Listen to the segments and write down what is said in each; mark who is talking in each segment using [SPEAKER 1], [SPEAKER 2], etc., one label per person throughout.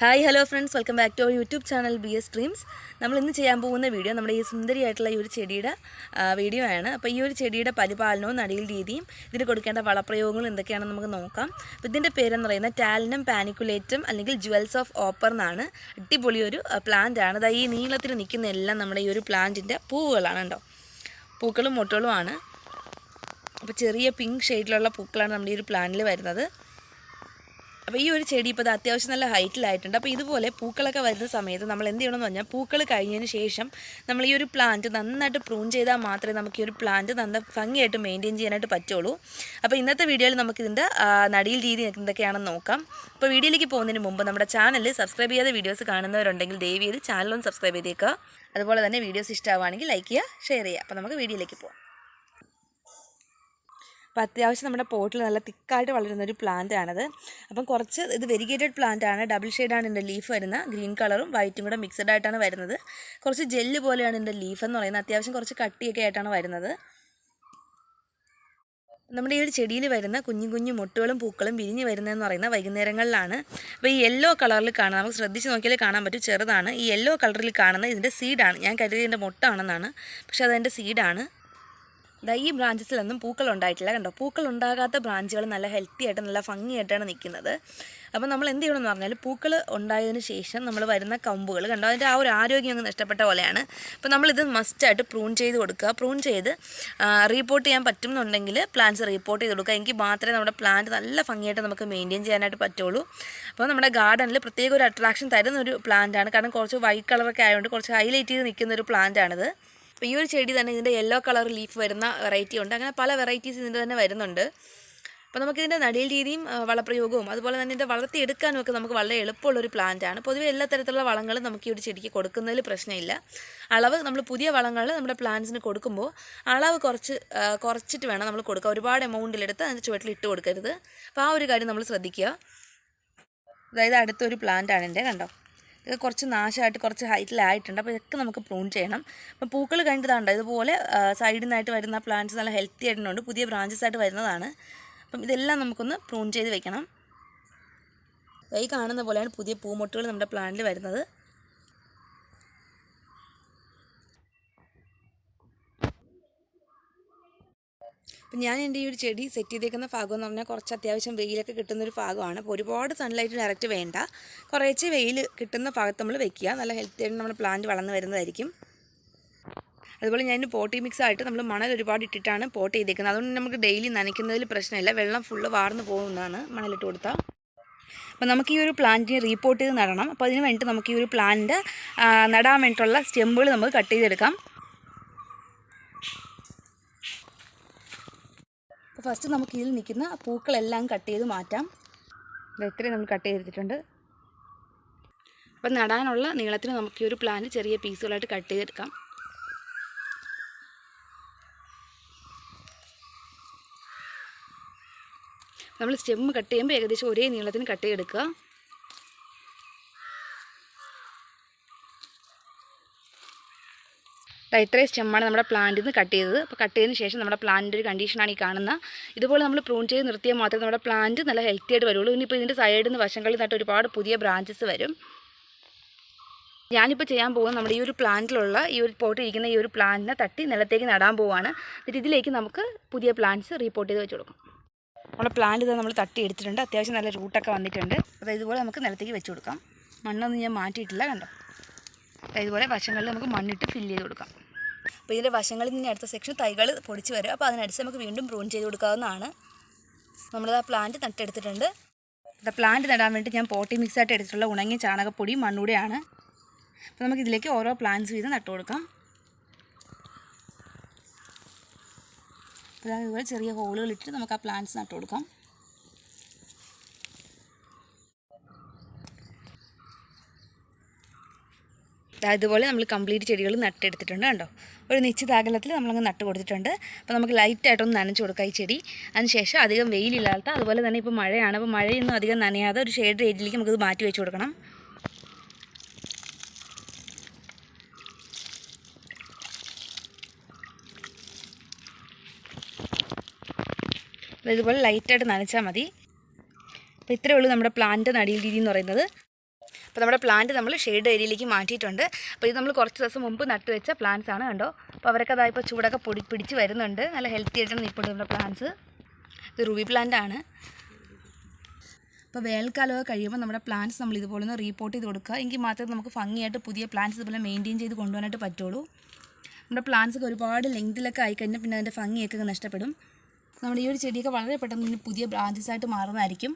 [SPEAKER 1] Hi hello friends welcome back to our YouTube channel B S dreams നമ്മൾ ഇന്ന് ചെയ്യാൻ പോകുന്ന വീഡിയോ നമ്മുടെ ഈ സുന്ദരിയായിട്ടുള്ള ഈ ഒരു ചെടിയുടെ വീഡിയോ ആണ്. അപ്പോൾ ഈ ഒരു ചെടിയുടെ പരിപാലനവും നടീൽ രീതിയും ഇതിന് കൊടുക്കേണ്ട വളപ്രയോഗങ്ങളും എന്തൊക്കെയാണെന്ന് നമുക്ക് നോക്കാം. അപ്പോൾ ഇതിന്റെ പേരെന്ന് പറയുന്നത് ടാലിനം പാനിക്കുലേറ്റം അല്ലെങ്കിൽ ജുവൽസ് ഓഫ് ഓപ്പർ എന്നാണ്. അടിപൊളി ഒരു പ്ലാന്റ് ആണ്. അതായത് ഈ നീളത്തിൽ നിൽക്കുന്ന എല്ലാം നമ്മുടെ ഈ ഒരു പ്ലാന്റിന്റെ പൂവുകളാണ് കേട്ടോ. പൂക്കളും മുട്ടകളുമാണ് അപ്പോൾ ചെറിയ പിങ്ക് ഷെയ്ഡിലുള്ള പൂക്കളാണ് നമ്മുടെ ഈ ഒരു പ്ലാന്റിൽ വരുന്നത്. അപ്പോൾ ഈ ഒരു ചെടി ഇപ്പോൾ അത്യാവശ്യം നല്ല ഹൈറ്റിലായിട്ടുണ്ട്. അപ്പോൾ ഇതുപോലെ പൂക്കളൊക്കെ വരുന്ന സമയത്ത് നമ്മൾ എന്ത് ചെയ്യണമെന്ന് പറഞ്ഞാൽ പൂക്കൾ കഴിഞ്ഞതിന് ശേഷം നമ്മൾ ഈ ഒരു പ്ലാന്റ് നന്നായിട്ട് പ്രൂൺ ചെയ്താൽ മാത്രമേ നമുക്ക് ഈ ഒരു പ്ലാന്റ് നന്ന ഭംഗിയായിട്ട് മെയിന്റെയിൻ ചെയ്യാനായിട്ട് പറ്റുള്ളൂ. അപ്പോൾ ഇന്നത്തെ വീഡിയോയിൽ നമുക്കിതിന്റെ നടിയിൽ രീതി എന്തൊക്കെയാണെന്ന് നോക്കാം. അപ്പോൾ വീഡിയോയിലേക്ക് പോകുന്നതിന് മുമ്പ് നമ്മുടെ ചാനൽ സബ്സ്ക്രൈബ് ചെയ്യാതെ വീഡിയോസ് കാണുന്നവരുണ്ടെങ്കിൽ ദയവ് ചെയ്ത് ചാനലൊന്ന് സബ്സ്ക്രൈബ് ചെയ്തേക്കുക. അതുപോലെ തന്നെ വീഡിയോസ് ഇഷ്ടമാവുകയാണെങ്കിൽ ലൈക്ക് ചെയ്യുക ഷെയർ ചെയ്യുക. അപ്പോൾ നമുക്ക് വീഡിയോയിലേക്ക് പോകാം അപ്പോൾ അത്യാവശ്യം നമ്മുടെ പോട്ടിൽ നല്ല തിക്കായിട്ട് വളരുന്ന ഒരു പ്ലാന്റ് ആണത്. അപ്പം കുറച്ച് ഇത് വെരിഗേറ്റഡ് പ്ലാന്റ് ആണ്. ഡബിൾ ഷെയ്ഡാണ് ഇതിന്റെ ലീഫ് വരുന്ന ഗ്രീൻ കളറും വൈറ്റും കൂടെ മിക്സഡ് ആയിട്ടാണ് വരുന്നത്. കുറച്ച് ജെല്ല് പോലെയാണ് ഇതിന്റെ ലീഫ് എന്ന് പറയുന്നത്. അത്യാവശ്യം കുറച്ച് കട്ടിയൊക്കെ ആയിട്ടാണ് വരുന്നത്. നമ്മുടെ ഈ ഒരു ചെടിയിൽ വരുന്ന കുഞ്ഞു കുഞ്ഞു മുട്ടുകളും പൂക്കളും വിരിഞ്ഞ് വരുന്നതെന്ന് പറയുന്ന വൈകുന്നേരങ്ങളിലാണ്. അപ്പോൾ ഈ യെല്ലോ കളറിൽ കാണാം നമുക്ക് ശ്രദ്ധിച്ച് നോക്കിയാൽ കാണാൻ പറ്റും ചെറുതാണ്. ഈ യെല്ലോ കളറിൽ കാണുന്ന ഇതിന്റെ സീഡാണ് ഞാൻ കരുതി ഇതിന്റെ മുട്ടാണെന്നാണ്. പക്ഷേ അതെന്റെ സീഡാണ് ദാ ഈ ബ്രാഞ്ചസിലൊന്നും പൂക്കൾ ഉണ്ടായിട്ടില്ല കണ്ടോ? പൂക്കൾ ഉണ്ടാകാത്ത ബ്രാഞ്ചുകൾ നല്ല ഹെൽത്തി ആയിട്ട് നല്ല ഭംഗിയായിട്ടാണ് നിൽക്കുന്നത്. അപ്പോൾ നമ്മൾ എന്ത് ചെയ്യണമെന്ന് പറഞ്ഞാൽ പൂക്കൾ ഉണ്ടായതിന് ശേഷം നമ്മൾ വരുന്ന കമ്പുകൾ കണ്ടോ? അതിന്റെ ആ ഒരു ആരോഗ്യം അങ്ങ് നഷ്ടപ്പെട്ട പോലെയാണ്. അപ്പോൾ നമ്മളിത് മസ്റ്റായിട്ട് പ്രൂൺ ചെയ്ത് കൊടുക്കുക. പ്രൂൺ ചെയ്ത് റീപ്പോർട്ട് ചെയ്യാൻ പറ്റുന്നുണ്ടെങ്കിൽ പ്ലാന്റ്സ് റീപ്പോർട്ട് ചെയ്ത് കൊടുക്കുക. എങ്കിൽ മാത്രമേ നമ്മുടെ പ്ലാന്റ് നല്ല ഭംഗിയായിട്ട് നമുക്ക് മെയിന്റെയിൻ ചെയ്യാനായിട്ട് പറ്റുള്ളൂ. അപ്പോൾ നമ്മുടെ ഗാർഡനിൽ പ്രത്യേക ഒരു അട്രാക്ഷൻ തരുന്ന ഒരു പ്ലാന്റാണ് കാരണം കുറച്ച് വൈറ്റ് കളറൊക്കെ ആയതുകൊണ്ട് കുറച്ച് ഹൈലൈറ്റ് ചെയ്ത് നിൽക്കുന്ന ഒരു പ്ലാന്റാണിത് അപ്പോൾ ഈ ഒരു ചെടി തന്നെ ഇതിന്റെ യെല്ലോ കളർ ലീഫ് വരുന്ന വെറൈറ്റി ഉണ്ട്. അങ്ങനെ പല വെറൈറ്റീസ് ഇതിന്റെ തന്നെ വരുന്നുണ്ട്. അപ്പോൾ നമുക്കിതിന്റെ നടീൽ രീതിയും വളപ്രയോഗവും അതുപോലെ തന്നെ ഇതിന്റെ വളർത്തിയെടുക്കാനും ഒക്കെ നമുക്ക് വളരെ എളുപ്പമുള്ള ഒരു പ്ലാന്റ് ആണ്. പൊതുവെ എല്ലാ തരത്തിലുള്ള വളങ്ങളും നമുക്ക് ഈ ഒരു ചെടിക്ക് കൊടുക്കുന്നതിൽ പ്രശ്നമില്ല. അളവ് നമ്മൾ പുതിയ വളങ്ങൾ നമ്മുടെ പ്ലാന്റ്സിന് കൊടുക്കുമ്പോൾ അളവ് കുറച്ച് കുറച്ചിട്ട് വേണം നമ്മൾ കൊടുക്കുക ഒരുപാട് എമൗണ്ടിലെടുത്ത് അതിന്റെ ചുവട്ടിൽ ഇട്ട് കൊടുക്കരുത്. അപ്പോൾ ആ ഒരു കാര്യം നമ്മൾ ശ്രദ്ധിക്കുക. അതായത് അടുത്തൊരു പ്ലാന്റ് ആണ് എന്റെ കണ്ടോ? ഇത് കുറച്ച് നാശമായിട്ട് കുറച്ച് ഹൈറ്റിലായിട്ടുണ്ട്. അപ്പോൾ ഇതൊക്കെ നമുക്ക് പ്രൂൺ ചെയ്യണം. അപ്പോൾ പൂക്കൾ കണ്ടതാണ്ട് ഇതുപോലെ സൈഡിൽ നിന്നായിട്ട് വരുന്ന പ്ലാന്റ്സ് നല്ല ഹെൽത്തി ആയിട്ടുണ്ട്. പുതിയ ബ്രാഞ്ചസ് ആയിട്ട് വരുന്നതാണ്. അപ്പം ഇതെല്ലാം നമുക്കൊന്ന് പ്രൂൺ ചെയ്ത് വെക്കണം. ഈ കാണുന്ന പോലെയാണ് പുതിയ പൂമൊട്ടുകൾ നമ്മുടെ പ്ലാന്റിൽ വരുന്നത്. അപ്പം ഞാൻ എന്റെ ഈ ഒരു ചെടി സെറ്റ് ചെയ്തേക്കുന്ന ഭാഗം എന്ന് പറഞ്ഞാൽ കുറച്ച് അത്യാവശ്യം വെയിലൊക്കെ കിട്ടുന്ന ഒരു ഭാഗമാണ്. അപ്പോൾ ഒരുപാട് സൺലൈറ്റ് ഡയറക്റ്റ് വേണ്ട. കുറേശ്ശെ വെയിൽ കിട്ടുന്ന ഭാഗത്ത് നമ്മൾ വെക്കുക. നല്ല ഹെൽത്തി ആയിട്ട് നമ്മുടെ പ്ലാന്റ് വളർന്നു വരുന്നതായിരിക്കും. അതുപോലെ ഞാൻ പോട്ടി മിക്സ് ആയിട്ട് നമ്മൾ മണൽ ഒരുപാട് ഇട്ടിട്ടാണ് പോട്ട് ചെയ്തേക്കുന്നത്. അതുകൊണ്ട് നമുക്ക് ഡെയിലി നനയ്ക്കുന്നതിൽ പ്രശ്നമില്ല. വെള്ളം ഫുള്ള് വാർന്നു പോകുന്നതാണ് മണലിട്ട് കൊടുത്താൽ. അപ്പോൾ നമുക്ക് ഈ ഒരു പ്ലാന്റിനെ റീപ്പോർട്ട് ചെയ്ത് നടണം. അപ്പോൾ അതിന് വേണ്ടിയിട്ട് നമുക്ക് ഈ ഒരു പ്ലാന്റ് നടാൻ വേണ്ടിയിട്ടുള്ള സ്റ്റെമ്പുകൾ നമുക്ക് കട്ട് ചെയ്തെടുക്കാം. അപ്പോൾ ഫസ്റ്റ് നമുക്ക് ഇതിൽ നിൽക്കുന്ന പൂക്കളെല്ലാം കട്ട് ചെയ്ത് മാറ്റാം. ഇത് ഇത്രയും നമ്മൾ കട്ട് ചെയ്തിട്ടുണ്ട്. അപ്പം നടാനുള്ള നീളത്തിന് നമുക്ക് ഈ ഒരു പ്ലാന്റ് ചെറിയ പീസുകളായിട്ട് കട്ട് ചെയ്തെടുക്കാം. നമ്മൾ സ്റ്റെമ്മ് കട്ട് ചെയ്യുമ്പോൾ ഏകദേശം ഒരേ നീളത്തിന് കട്ട് ചെയ്തെടുക്കുക. ഇത്രയും സ്റ്റെമ്മാണ് നമ്മുടെ പ്ലാന്റിൽ നിന്ന് കട്ട് ചെയ്തത്. അപ്പോൾ കട്ട് ചെയ്തതിന് ശേഷം നമ്മുടെ പ്ലാന്റിന്റെ ഒരു കണ്ടീഷനാണ് ഈ കാണുന്നത് ഇതുപോലെ നമ്മൾ പ്രൂൺ ചെയ്ത് നിർത്തിയാൽ മാത്രമേ നമ്മുടെ പ്ലാന്റ് നല്ല ഹെൽത്തി ആയിട്ട് വരുള്ളൂ. ഇനിയിപ്പോൾ ഇതിന്റെ സൈഡിൽ നിന്ന് വശങ്ങളിൽ നിന്നിട്ട് ഒരുപാട് പുതിയ ബ്രാഞ്ചസ് വരും. ഞാനിപ്പോൾ ചെയ്യാൻ പോകുന്നത് നമ്മുടെ ഈ ഒരു പ്ലാന്റിലുള്ള ഈ ഒരു പോട്ട് ഇരിക്കുന്ന ഈ ഒരു പ്ലാന്റിനെ തട്ടി നിലത്തേക്ക് നടാൻ പോവുകയാണ് എന്നിട്ട് ഇതിലേക്ക് നമുക്ക് പുതിയ പ്ലാന്റ്സ് റീപ്പോർട്ട് ചെയ്ത് വെച്ച് കൊടുക്കും. നമ്മുടെ പ്ലാന്റ് ഇത് നമ്മൾ തട്ടി എടുത്തിട്ടുണ്ട്. അത്യാവശ്യം നല്ല റൂട്ടൊക്കെ വന്നിട്ടുണ്ട്. അപ്പോൾ ഇതുപോലെ നമുക്ക് നിലത്തേക്ക് വെച്ച് കൊടുക്കാം. മണ്ണൊന്നും ഞാൻ മാറ്റിയിട്ടില്ല കണ്ടോ? അപ്പോൾ ഇതുപോലെ വശങ്ങളിൽ നമുക്ക് മണ്ണിട്ട് ഫില്ല് ചെയ്ത് കൊടുക്കാം. അപ്പോൾ ഇതിന്റെ വശങ്ങളിൽ നിന്ന് അടുത്ത സെക്ഷൻ തൈകൾ പൊടിച്ച് വരും അപ്പോൾ അതിനടുത്ത് നമുക്ക് വീണ്ടും പ്രൂൺ ചെയ്ത് കൊടുക്കാവുന്നതാണ്. നമ്മൾ ആ പ്ലാന്റ് നട്ടെടുത്തിട്ടുണ്ട് പ്ലാന്റ് നടാൻ വേണ്ടി ഞാൻ പോട്ടി മിക്സ് ആയിട്ട് എടുത്തിട്ടുള്ള ഉണങ്ങിയ ചാണകപ്പൊടി മണ്ണൂടെയാണ് അപ്പോൾ നമുക്ക് ഇതിലേക്ക് ഓരോ പ്ലാന്റ്സ് വീതം നട്ടു കൊടുക്കാം. അപ്പോൾ ഇതുപോലെ ചെറിയ ഹോളുകളിട്ട് നമുക്ക് ആ പ്ലാന്റ്സ് നട്ടു കൊടുക്കാം. ദാ ഇതുപോലെ നമ്മൾ കംപ്ലീറ്റ് ചെടികൾ നട്ടെടുത്തിട്ടുണ്ട് കണ്ടോ? ഒരു നിശ്ചിത അകലത്തിൽ നമ്മളങ്ങ് നട്ട് കൊടുത്തിട്ടുണ്ട് അപ്പോൾ നമുക്ക് ലൈറ്റായിട്ടൊന്ന് നനച്ച് കൊടുക്കാം ഈ ചെടി. അതിനുശേഷം അധികം വെയിലില്ലാത്ത അതുപോലെ തന്നെ ഇപ്പോൾ മഴയാണ്. അപ്പോൾ മഴയൊന്നും അധികം നനയാതെ ഒരു ഷെയ്ഡ് ഏരിയയിലേക്ക് നമുക്കത് മാറ്റി വെച്ച് കൊടുക്കണം. ഇതുപോലെ ലൈറ്റായിട്ട് നനച്ചാൽ മതി. അപ്പോൾ ഇത്രയേ ഉള്ളൂ നമ്മുടെ പ്ലാന്റ് നടീൽ രീതി എന്ന് പറയുന്നത്. അപ്പോൾ നമ്മുടെ പ്ലാന്റ് നമ്മൾ ഷെയ്ഡ് ഏരിയയിലേക്ക് മാറ്റിയിട്ടുണ്ട്. അപ്പോൾ ഇത് നമ്മൾ കുറച്ച് ദിവസം മുമ്പ് നട്ടു വെച്ച പ്ലാന്റ്സ് ആണ് കണ്ടോ. അപ്പോൾ അവരൊക്കെ അതായപ്പോൾ ചൂടൊക്കെ പൊടി പിടിച്ച് വരുന്നുണ്ട്. നല്ല ഹെൽത്തി ആയിട്ടാണ് നിൽപ്പുണ്ട് നമ്മുടെ പ്ലാന്റ്സ് ഇത് റൂബി പ്ലാന്റ് ആണ്. അപ്പോൾ വേനൽക്കാലമൊക്കെ കഴിയുമ്പോൾ നമ്മുടെ പ്ലാന്റ്സ് നമ്മൾ ഇതുപോലെ ഒന്ന് റീപ്പോർട്ട് ചെയ്ത് കൊടുക്കുക. എങ്കിൽ മാത്രമേ നമുക്ക് ഭംഗിയായിട്ട് പുതിയ പ്ലാന്റ്സ് ഇതുപോലെ മെയിന്റെയിൻ ചെയ്ത് കൊണ്ടുപോകാനായിട്ട് പറ്റുള്ളൂ. നമ്മുടെ പ്ലാന്റ്സ് ഒക്കെ ഒരുപാട് ലെങ്തിലൊക്കെ ആയിക്കഴിഞ്ഞാൽ പിന്നെ അതിന്റെ ഭംഗിയൊക്കെ നഷ്ടപ്പെടും. നമ്മുടെ ഈ ഒരു ചെടിയൊക്കെ വളരെ പെട്ടെന്ന് പുതിയ ബ്രാഞ്ചസ് ആയിട്ട് മാറുന്നതായിരിക്കും.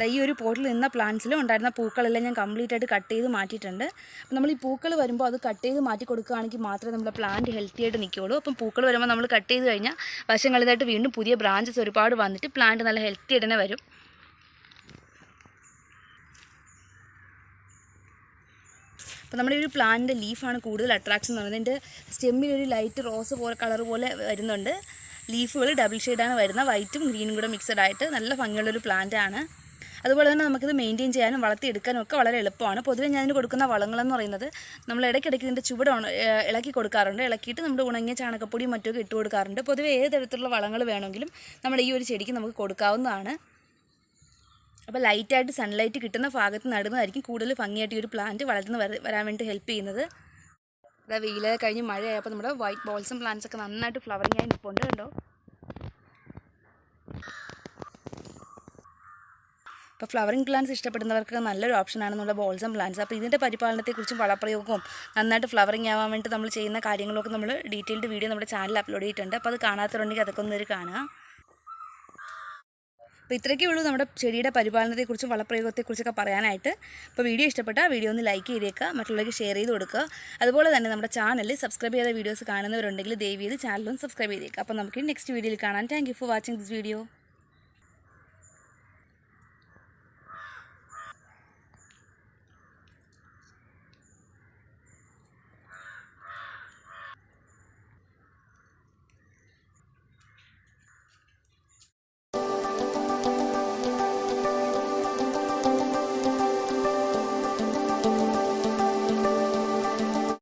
[SPEAKER 1] ഈ ഒരു പോട്ടിൽ നിന്ന പ്ലാന്റ്സിലും ഉണ്ടായിരുന്ന പൂക്കളെല്ലാം ഞാൻ കംപ്ലീറ്റ് ആയിട്ട് കട്ട് ചെയ്ത് മാറ്റിയിട്ടുണ്ട്. അപ്പോൾ നമ്മൾ ഈ പൂക്കൾ വരുമ്പോൾ അത് കട്ട് ചെയ്ത് മാറ്റി കൊടുക്കുകയാണെങ്കിൽ മാത്രമേ നമ്മുടെ പ്ലാന്റ് ഹെൽത്തി ആയിട്ട് നിൽക്കുകയുള്ളൂ. അപ്പം പൂക്കൾ വരുമ്പോൾ നമ്മൾ കട്ട് ചെയ്ത് കഴിഞ്ഞാൽ വശങ്ങളിലായിട്ട് വീണ്ടും പുതിയ ബ്രാഞ്ചസ് ഒരുപാട് വന്നിട്ട് പ്ലാന്റ് നല്ല ഹെൽത്തി ആയിട്ട് തന്നെ വരും. അപ്പോൾ നമ്മുടെ ഒരു പ്ലാന്റിന്റെ ലീഫാണ് കൂടുതൽ അട്രാക്ഷൻ എന്ന് പറയുന്നത്. എന്റെ സ്റ്റെമ്മിൽ ഒരു ലൈറ്റ് റോസ് പോലെ കളർ പോലെ വരുന്നുണ്ട്. ലീഫുകൾ ഡബിൾ ഷെയ്ഡാണ് വരുന്നത്. വൈറ്റും ഗ്രീനും കൂടെ മിക്സഡ് ആയിട്ട് നല്ല ഭംഗിയുള്ളൊരു പ്ലാന്റ് ആണ്. അതുപോലെ തന്നെ നമുക്കിത് മെയിന്റെയിൻ ചെയ്യാനും വളർത്തിയെടുക്കാനും ഒക്കെ വളരെ എളുപ്പമാണ്. പൊതുവേ ഇതിന് കൊടുക്കുന്ന വളങ്ങളെന്ന് പറയുന്നത് നമ്മൾ ഇടയ്ക്കിടയ്ക്ക് ഇതിന്റെ ചുവട് ഇളക്കി കൊടുക്കാറുണ്ട്. ഇളക്കിയിട്ട് നമ്മുടെ ഉണങ്ങിയ ചാണകപ്പൊടിയും മറ്റൊക്കെ ഇട്ട് കൊടുക്കാറുണ്ട്. പൊതുവേ ഏത് തരത്തിലുള്ള വളങ്ങൾ വേണമെങ്കിലും നമ്മൾ ഈ ഒരു ചെടിക്ക് നമുക്ക് കൊടുക്കാവുന്നതാണ്. അപ്പോൾ ലൈറ്റായിട്ട് സൺലൈറ്റ് കിട്ടുന്ന ഭാഗത്ത് നടുന്നതായിരിക്കും കൂടുതൽ ഭംഗിയായിട്ട് ഈ ഒരു പ്ലാന്റ് വളർന്ന് വര വരാൻ വേണ്ടി ഹെൽപ്പ് ചെയ്യുന്നത്. അതാ വെയിലൊക്കെ കഴിഞ്ഞ് മഴയായപ്പോൾ നമ്മുടെ വൈറ്റ് ബോൾസും പ്ലാന്റ്സ് ഒക്കെ നന്നായിട്ട് ഫ്ലവറിങ് ആയി നിൽപ്പുണ്ട് കണ്ടോ? അപ്പോൾ ഫ്ലവറിങ് പ്ലാന്റ്സ് ഇഷ്ടപ്പെടുന്നവർക്ക് നല്ലൊരു ഓപ്ഷനാണ് നമ്മുടെ ബോൾസം പ്ലാന്റ്സ് അപ്പോൾ ഇതിന്റെ പരിപാലനത്തെക്കുറിച്ചും വളപ്രയോഗവും നന്നായിട്ട് ഫ്ലവറിങ് ആവാൻ വേണ്ടി നമ്മൾ ചെയ്യുന്ന കാര്യങ്ങളൊക്കെ നമ്മൾ ഡീറ്റെയിൽഡ് വീഡിയോ നമ്മുടെ ചാനലിൽ അപ്ലോഡ് ചെയ്തിട്ടുണ്ട്. അപ്പോൾ അത് കാണാത്തവരുണ്ടെങ്കിൽ അതൊക്കെ ഒന്ന് ഒരു കാണുക അപ്പോൾ ഇത്രയൊക്കെ ഉള്ളൂ നമ്മുടെ ചെടിയുടെ പരിപാലനത്തെക്കുറിച്ചും വളപ്രയോഗത്തെക്കുറിച്ചൊക്കെ പറയാനായിട്ട്. അപ്പോൾ വീഡിയോ ഇഷ്ടപ്പെട്ടാൽ വീഡിയോ ഒന്ന് ലൈക്ക് ചെയ്തേക്കുക മറ്റുള്ളവർക്ക് ഷെയർ ചെയ്ത് കൊടുക്കുക. അതുപോലെ തന്നെ നമ്മുടെ ചാനൽ സബ്സ്ക്രൈബ് ചെയ്ത വീഡിയോസ് കാണുന്നവരുണ്ടെങ്കിൽ ദയവ് ചെയ്ത് ചാനലും സബ്സ്ക്രൈബ് ചെയ്തേക്കുക. അപ്പോൾ നമുക്ക് നെക്സ്റ്റ് വീഡിയോയിൽ കാണാം. Thank for watching this video